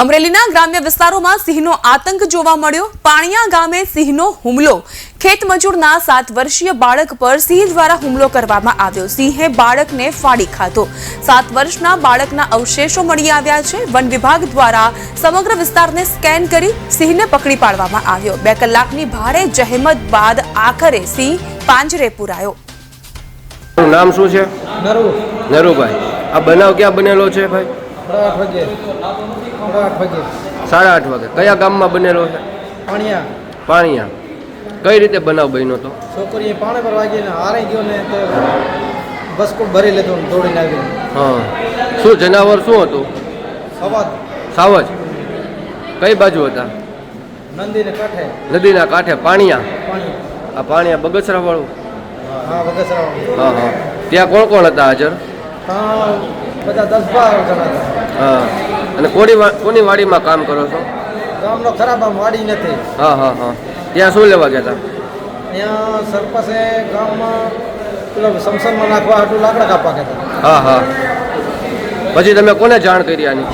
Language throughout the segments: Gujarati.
અમરેલીના ગ્રામ્ય વિસ્તારોમાં સિંહનો આતંક જોવા મળ્યો. પાણિયા ગામે સિંહનો હુમલો. ખેતમજૂરના સાત વર્ષીય બાળક પર સિંહ દ્વારા હુમલો કરવામાં આવ્યો. સિંહે બાળકને ફાડી ખાધો. સાત વર્ષના બાળકના અવશેષો મળી આવ્યા છે. વન વિભાગ દ્વારા સમગ્ર વિસ્તારને સ્કેન કરી સિંહને પકડી પાડવામાં આવ્યો. બે કલાકની ભારે જહેમત બાદ આખરે સિંહ પાંજરે પુરાયો. નામ શું છે? નરુભાઈ. આ બનાવ ક્યાં બનેલો છે ભાઈ? સાડા આઠ વાગે. વાગે. વાગે. કયા ગામમાં બનેલો છે? પાણીયા. પાણીયા. કઈ રીતે બનાવ બન્યો તો? છોકરીએ પાણી પર વાગીને હારાઈ ગયો ને તો બસકુટ ભરી ને દોડીને આવીને હા. શું જનાવર શું હતું? સવાજ સાવજ. કઈ બાજુ હતા? નંદીને કાંઠે. નદીના કાંઠે. પાણીયા. આ પાણીયા બગસરા વાળું હા બગસરા હા હા. ત્યાં કોણ કોણ હતા હાજર? બધા દસ બાર જણા હા. અને કોની વા- કોની વાડીમાં કામ કરો છો? ગામનો ખરાબ આમ વાડી નથી. હા હા હા. ત્યાં શું લેવા ગયા હતા? ત્યાં સરપંચે ગામમાં પેલો સમસનમાં નાખવા હાટું લાકડા કાપવા કહેતા હા હા. પછી તમે કોને જાણ કરી આની?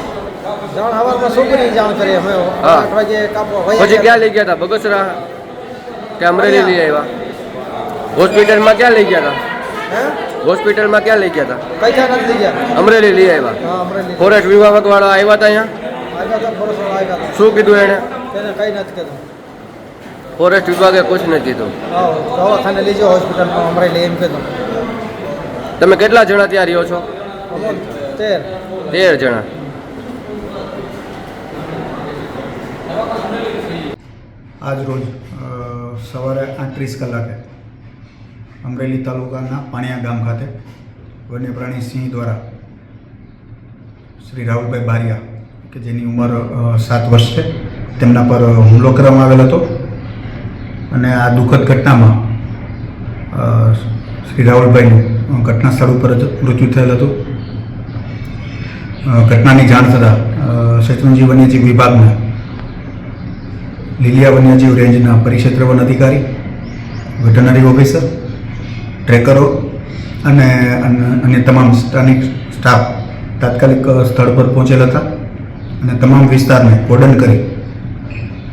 જાણ હવારમાં છોકરી જાણ કરી અમે. હા. આઠ વાગે કાપવા વહી પછી ક્યાં લઈ ગયા હતા? બગસરા? કે અમરેલી લઈ આવ્યા? હોસ્પિટલમાં ક્યાં લઈ ગયા હતા? હોસ્પિટલમાં ક્યાં લઈ ગયા હતા કઈ નથી લઈ ગયા? અમરેલી લઈ આવ્યા. ફોરેસ્ટ વિભાગ વાળા આવ્યા હતા અહીંયા શું કીધું એણે તેને કઈ નથી કીધું. ફોરેસ્ટ વિભાગે કુછ નથી કીધું. હા દવાખાને લઈ જાઓ હોસ્પિટલમાં અમરેલી એમ કીધું. તમે કેટલા જણા ત્યાં રહ્યો છો? તેર. તેર જણા. આજ રોજ સવારે આઠત્રીસ કલાકે અમરેલી તાલુકાના પાણિયા ગામ ખાતે વન્ય પ્રાણી સિંહ દ્વારા શ્રી રાહુલભાઈ બારિયા, કે જેની ઉંમર સાત વર્ષ છે, તેમના પર હુમલો કરવામાં આવેલ હતો. અને આ દુઃખદ ઘટનામાં શ્રી રાહુલભાઈનું ઘટના સ્થળ ઉપર જ મૃત્યુ થયેલ હતું. ઘટનાની જાણ થતાં શેત્રુંજી વન્યજીવ વિભાગના લીલિયા વન્યજીવ રેન્જના પરિક્ષેત્ર વન અધિકારી, વેટરનરી ઓફિસર ટ્રેકરો અને અન- અન્ય તમામ સ્થાનિક સ્ટાફ તાત્કાલિક સ્થળ પર પહોંચેલા હતા અને તમામ વિસ્તારને કોર્ડન કરી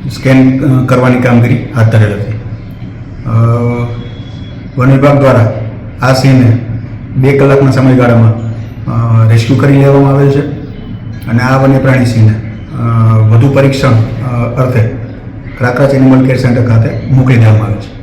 સ્કેન કરવાની કામગીરી હાથ ધરેલ હતી. વન વિભાગ દ્વારા આ સિંહને બે કલાકના સમયગાળામાં રેસ્ક્યુ કરી લેવામાં આવેલ છે અને આ વન્ય પ્રાણી સિંહને વધુ પરીક્ષણ અર્થે ક્રાકરાચ એનિમલ કેર સેન્ટર ખાતે મોકલી દેવામાં આવે છે.